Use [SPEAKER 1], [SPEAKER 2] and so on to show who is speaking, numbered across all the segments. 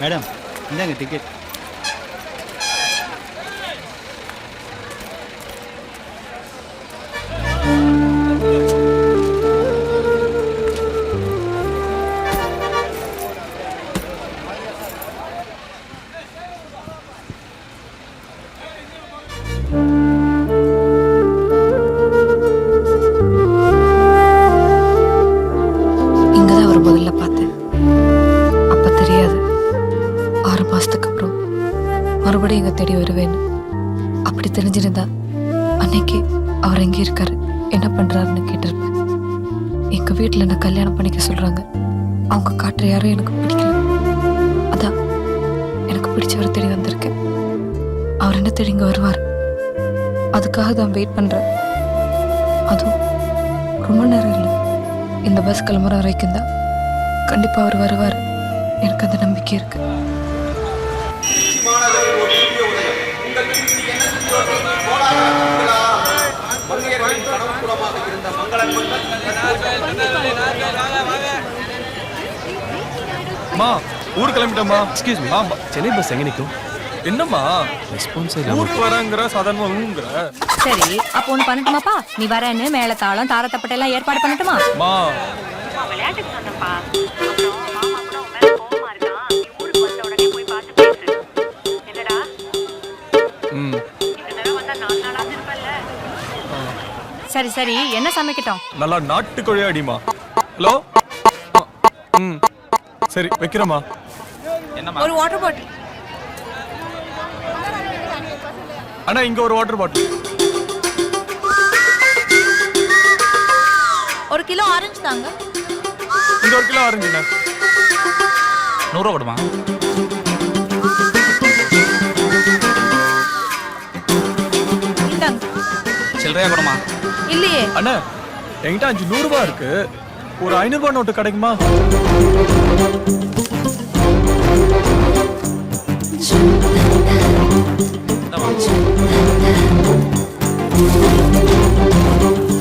[SPEAKER 1] Madam இந்தாங்க ticket
[SPEAKER 2] தேடி வருவேன்னு அப்படி தெரிஞ்சிருந்தா அன்னைக்கு அவர் எங்கே இருக்காரு? என்ன பண்ணுறாருன்னு கேட்டிருப்பேன். எங்கள் வீட்டில் என்ன கல்யாணம் பண்ணிக்க சொல்கிறாங்க அவங்க காட்டுற யாரும் எனக்கு பிடிக்கல. அதான் எனக்கு பிடிச்சவரை தேடி வந்திருக்கேன். அவர் என்ன தேடி இங்கே வருவார்? அதுக்காக தான் வெயிட் பண்ணுறேன் அதுவும் ரொம்ப நேரம் இல்லை. இந்த பஸ் கிளம்புற வரைக்கும் தான் கண்டிப்பாக அவர் வருவார். எனக்கு அந்த நம்பிக்கை இருக்குது
[SPEAKER 3] மா ஊர் கிளம்பிட்டோமா
[SPEAKER 4] எக்ஸ்கியூஸ் மீ
[SPEAKER 3] ஆமா.
[SPEAKER 4] சென்னை பஸ் எங்க நிற்கும்
[SPEAKER 3] என்னம்மா?
[SPEAKER 4] ரெஸ்பான்ஸ்
[SPEAKER 3] ஊருக்கு வரங்கிற சாதாரணங்கிற
[SPEAKER 5] சரி அப்போ ஒண்ணு பண்ணட்டுமாப்பா? நீ வரேன்னு மேளதாளம் தாரத்தப்பட்டை எல்லாம் ஏற்பாடு பண்ணட்டுமா?
[SPEAKER 3] மா.
[SPEAKER 6] விளையாட்டுக்கு சொன்னப்பா
[SPEAKER 5] சரி சரி. என்ன சமைக்கட்டும்?
[SPEAKER 3] நல்லா நாட்டுக்கோழி அடிமா ஹலோ? ம். சரி வைக்கிறேம்மா.
[SPEAKER 5] ஒரு வாட்டர் பாட்டில்
[SPEAKER 3] அண்ணா இங்க ஒரு வாட்டர் பாட்டில்
[SPEAKER 5] ஒரு கிலோ ஆரஞ்சு தாங்க.
[SPEAKER 3] இங்க ஒரு கிலோ ஆரஞ்சுண்ணா
[SPEAKER 7] நூறுரூவா கொடுமா
[SPEAKER 5] இந்தாங்க.
[SPEAKER 7] சில்லறையா கொடுமா
[SPEAKER 5] இல்லையே.
[SPEAKER 3] அண்ணா என்கிட்ட அஞ்சு நூறு ரூபாய் இருக்கு. ஒரு ஐநூறு ரூபாய் நோட்டு கிடைக்குமா?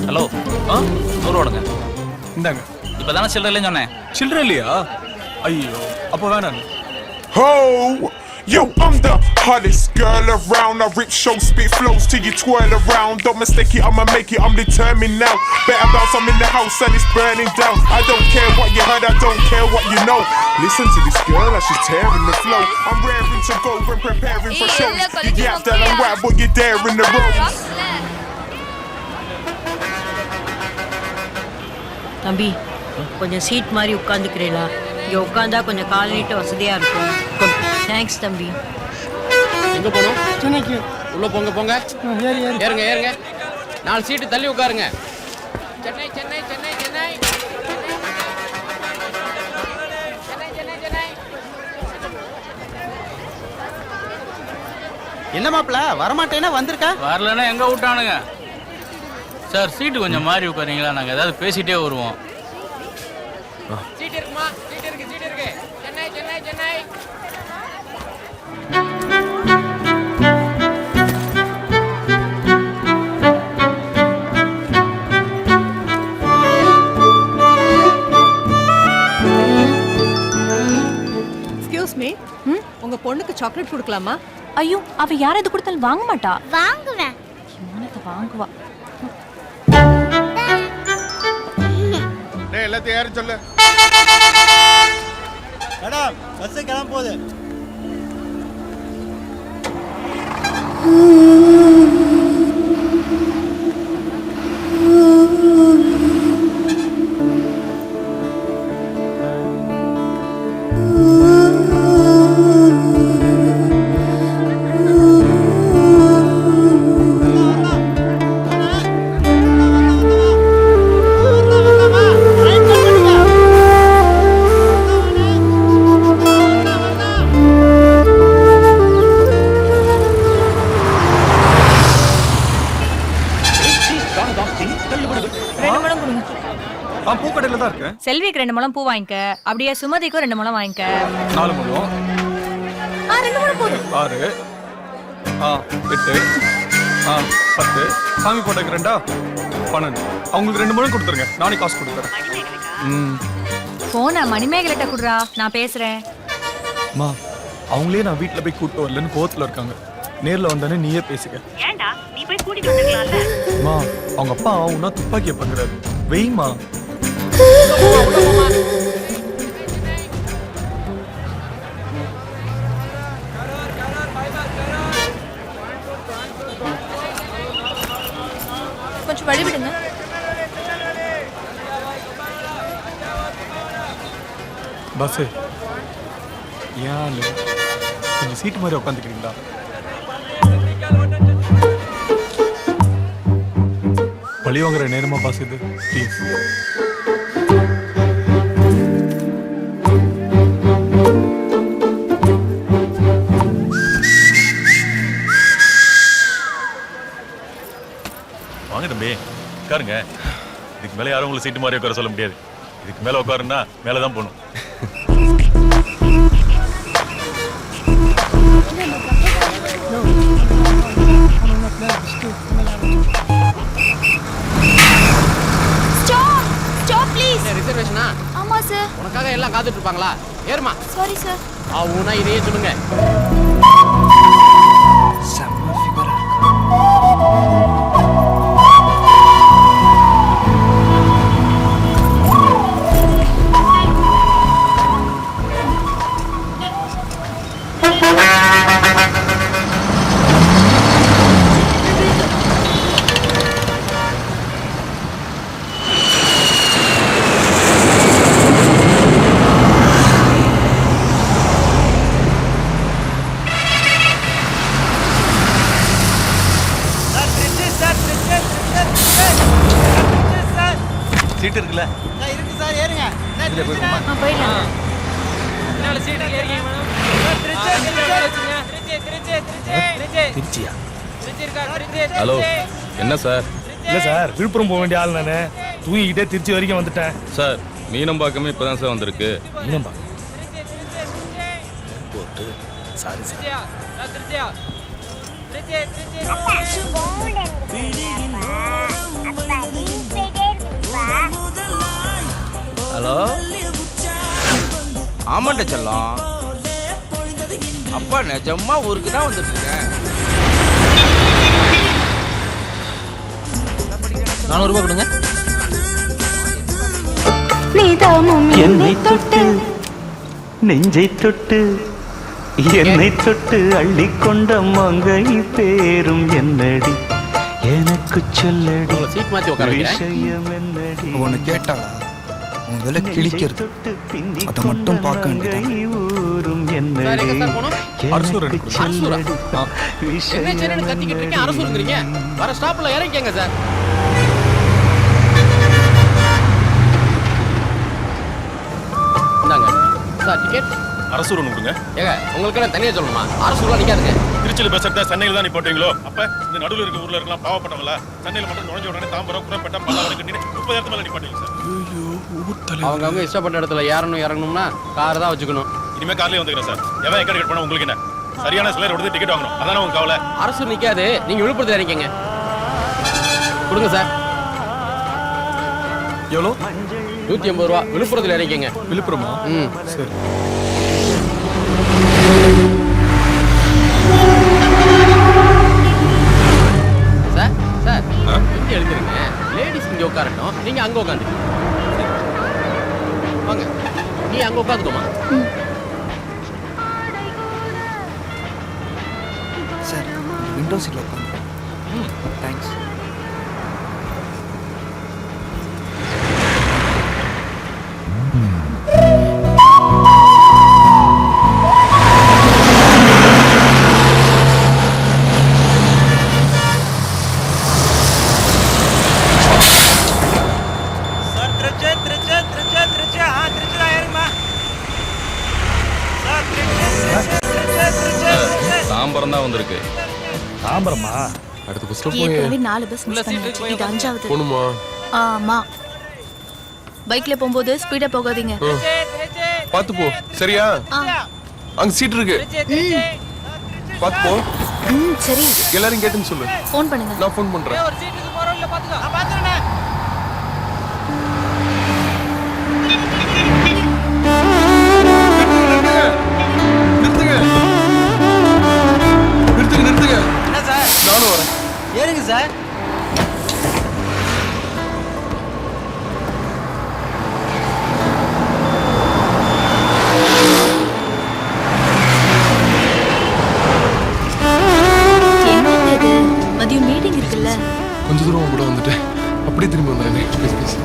[SPEAKER 7] ஹலோ
[SPEAKER 3] ஆ
[SPEAKER 7] நூறுரூவா கொடுங்க.
[SPEAKER 3] இந்தாங்க.
[SPEAKER 7] இப்போ தானே சில்லறை இல்லைன்னு சொன்னேன்.
[SPEAKER 3] சில்லறை இல்லையா? ஐயோ அப்போ வேணாம்.
[SPEAKER 8] Ho! Yo, I'm the hottest girl around. I rip show, spit flows till you twirl around. Don't mistake it, I'ma make it, I'm determined now. Better bounce, I'm in the house and it's burning down. I don't care what you heard, I don't care what you know. Listen to this girl as she's tearing the flow. I'm raring to go when preparing for shows. You get that I'm right, but you're there in the road.
[SPEAKER 9] தம்பி கொஞ்சம் seat மாதிரி உட்காந்துக்கிறீங்களா இங்கே உட்காந்தா கொஞ்சம் கால் நீட்ட வசதியா இருக்கும் thanks தம்பி.
[SPEAKER 10] எங்க போகணும் சென்னைக்கு. உள்ள போங்க போங்க. ஏறுங்க ஏறுங்க. நாலு சீட்டு தள்ளி உட்காருங்க. சென்னை சென்னை சென்னை சென்னை. சென்னை சென்னை சென்னை
[SPEAKER 1] என்ன மாப்பிள வரமாட்டேன்னா வந்திருக்கா?
[SPEAKER 7] வரலன்னா எங்கே விட்டானுங்க? சார் சீட்டு கொஞ்சம் மாறி உட்காரீங்களா? நாங்கள் ஏதாவது பேசிட்டே வருவோம்.
[SPEAKER 11] சாக்லேட் கொடுக்கலாமா?
[SPEAKER 5] ஐயோ அவ யார் எது கொடுத்தாலும் வாங்க மாட்டா.
[SPEAKER 6] வாங்குவேன்.
[SPEAKER 5] வாங்குவா.
[SPEAKER 8] எல்லாத்தையும் யாரும் சொல்லு.
[SPEAKER 1] மேடம் பஸ் கிளம்ப போகுது
[SPEAKER 5] செல்விக்கு ரெண்டு முழம் பூ வாங்கிக்க. அப்படியே சுமதிக்கும் ரெண்டு முழம் வாங்கிக்க.
[SPEAKER 3] நாலு முழம்.
[SPEAKER 5] ஆ ரெண்டு முழம் போதும்.
[SPEAKER 3] ஆறு. ஆ எட்டு. ஆ பத்து. சாமி போட்டோக்கு ரெண்டா? பன்னெண்டு. அவங்களுக்கு ரெண்டு முழம் கொடுத்துருங்க. நானே காசு கொடுத்துறேன். ம்.
[SPEAKER 5] போன மணிமேகலைட்ட குடுறா. நான் பேசுறேன்.
[SPEAKER 3] மா அவங்களே நான் வீட்டில் போய் கூட்டு வரலன்னு கோவத்தில் இருக்காங்க. நேரில் வந்தானே நீயே பேசுக
[SPEAKER 6] ஏன்டா? நீ போய் கூட்டிட்டு வந்துருக்கலாம்ல
[SPEAKER 3] அம்மா அவங்க அப்பா ஆகுனா துப்பாக்கியை பங்குறாரு வெய்மா
[SPEAKER 2] கொஞ்சம் வழி
[SPEAKER 3] பஸ்ஸு ஏன் கொஞ்சம் சீட்டு மாதிரி உட்காந்துக்கிறீங்களா பழி வாங்குற நேரமா பாஸ் இது? ப்ளீஸ்
[SPEAKER 4] உட்காருங்க. இதுக்கு மேலே யாரும் உங்களை சீட்டு மாதிரி உட்கார சொல்ல முடியாது. இதுக்கு மேலே உட்காருன்னா மேலே தான் போகணும்.
[SPEAKER 2] ஸ்டாப் ஸ்டாப் ப்ளீஸ்
[SPEAKER 10] ரிசர்வேஷனா
[SPEAKER 2] ஆமா சார்
[SPEAKER 10] உனக்காக எல்லாம் காத்துட்டு இருப்பாங்களா? ஏறுமா
[SPEAKER 2] சாரி சார்
[SPEAKER 10] ஆவுனா இதையே சொல்லுங்க.
[SPEAKER 1] சார் ஏறுங்க.
[SPEAKER 2] போயிடலாம்.
[SPEAKER 3] திருச்சியா?
[SPEAKER 4] ஹலோ என்ன சார்?
[SPEAKER 3] இல்லை சார்? விழுப்புரம் போக வேண்டிய ஆள் நானே. தூங்கிக்கிட்டே திருச்சி வரைக்கும் வந்துட்டேன்.
[SPEAKER 4] சார் மீனம்பாக்கமே இப்போ தான் சார் வந்திருக்கு.
[SPEAKER 3] மீனம்பா சாரி சார்
[SPEAKER 10] ஹலோ? ஆமாண்ட செல்லம். அப்பா நிஜமா ஊருக்கு தான் வந்துட்டு இருக்கேன் நானூறுபா கொடுங்க.
[SPEAKER 1] என்னை தொட்டு நெஞ்சை தொட்டு என்னை தொட்டு அள்ளிக்கொண்ட மங்கை பேரும் என்னடி? எனக்கு சொல்லடி
[SPEAKER 10] உங்களை சீட் மாத்தி உட்கார வைக்கிறேன்.
[SPEAKER 1] விஷயம் என்னடி?
[SPEAKER 3] ஒன்று கேட்டாளா உன் விலை கிழிக்கிறது. அதை மட்டும் பார்க்க வேண்டியது
[SPEAKER 1] ஊரும்
[SPEAKER 10] சார் எங்க
[SPEAKER 1] என்னடி
[SPEAKER 10] சார் போனோம்
[SPEAKER 3] அரசூர்
[SPEAKER 4] ஒன்று கொடுங்க.
[SPEAKER 10] ஏங்க உங்களுக்கு என்ன தனியா சொல்லணுமா? அரசூர்லாம் நிக்காதுங்க.
[SPEAKER 4] திருச்சியில் பேசுறத சென்னையில் தான் நீ போட்டீங்களோ? அப்போ இந்த நடுவில் இருக்க ஊரில் இருக்கலாம் பாவப்பட்டவங்கள சென்னையில் மட்டும் நுழைஞ்ச உடனே தாம்பரம் குரப்பேட்டை பல்லாவரம் கட்டினு முப்பது இடத்து மேலே நிப்பாட்டீங்க சார்.
[SPEAKER 10] அவங்க அவங்க இஷ்டப்பட்ட இடத்துல ஏறணும் இறங்கணும்னா கார் தான் வச்சுக்கணும்.
[SPEAKER 4] இனிமேல் கார்லேயே வந்துக்கிறேன் சார். எவன் எக்கடி கட் பண்ண உங்களுக்கு என்ன? சரியான சிலர் எடுத்து டிக்கெட் வாங்கணும். அதானே உங்க கவலை?
[SPEAKER 10] அரசு நிக்காது. நீங்க விழுப்புரத்தில் இறங்கிக்கங்க. கொடுங்க சார்.
[SPEAKER 3] எவ்வளோ?
[SPEAKER 10] நூத்தி ஐம்பது ரூபா. விழுப்புரத்தில் இறங்கிக்கங்க.
[SPEAKER 3] விழுப்புரமா?
[SPEAKER 10] ம்.
[SPEAKER 3] சரி
[SPEAKER 10] சார். இங்க எழுதிருங்க லேடிஸ் இங்க உட்காரட்டும். நீங்க அங்க உட்காந்து வாங்க. நீ அங்க உட்காந்துக்கோமா?
[SPEAKER 3] சார் விண்டோ சீட்டில் உட்காந்து
[SPEAKER 4] தாம்பரமா?
[SPEAKER 10] அடுத்த பஸ்ல
[SPEAKER 2] ஏற்கனவே நாலு பஸ் மிஸ் பண்ணியாச்சு. இது அஞ்சாவது.
[SPEAKER 10] போணுமா?
[SPEAKER 2] ஆமா. பைக்ல போகும்போது ஸ்பீடா போகாதீங்க.
[SPEAKER 3] பார்த்து போ. சரியா?
[SPEAKER 2] ஆ.
[SPEAKER 3] அங்க சீட் இருக்கு. பார்த்து போ.
[SPEAKER 2] ம் சரி.
[SPEAKER 3] எல்லாரும் கேட்டுன்னு சொல்லு.
[SPEAKER 2] ஃபோன் பண்ணுங்க.
[SPEAKER 3] நான் ஃபோன் பண்றேன்.
[SPEAKER 1] நான் பார்த்துறேன்.
[SPEAKER 3] நிறுத்துங்க.
[SPEAKER 2] சார் மதியம் மீட்டிங் இருக்குல்ல? கொஞ்ச தூரம் கூட வந்துட்டேன் அப்படியே திரும்பி வந்துடுறேன் ப்ளீஸ் ப்ளீஸ்